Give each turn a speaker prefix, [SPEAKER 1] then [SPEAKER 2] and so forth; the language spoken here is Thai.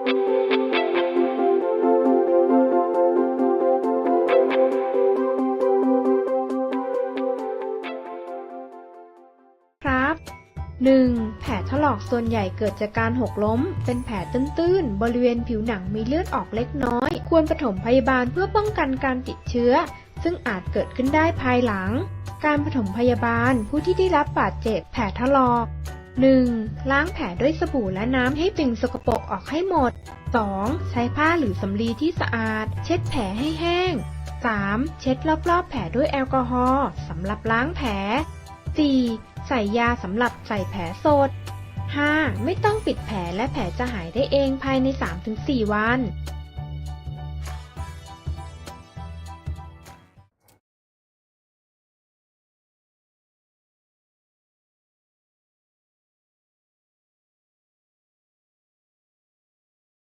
[SPEAKER 1] ครับ 1. แผลถลอกส่วนใหญ่เกิดจากการหกล้ม เป็นแผลตื้นๆ บริเวณผิวหนังมีเลือดออกเล็กน้อย ควรปฐมพยาบาลเพื่อป้องกันการติดเชื้อ ซึ่งอาจเกิดขึ้นได้ภายหลัง การปฐมพยาบาลผู้ที่ได้รับบาดเจ็บแผลถลอก 1. ล้างแผลด้วยสบู่และน้ำให้สิ่งสกปรกออกให้หมด 2. ใช้ผ้าหรือสำลีที่สะอาด เช็ดแผลให้แห้ง 3. เช็ดรอบๆ แผลด้วยแอลกอฮอล์สำหรับล้างแผล 4. ใส่ยาสำหรับใส่แผลสด 5. ไม่ต้องปิดแผลและแผลจะหายได้เองภายใน 3-4 วัน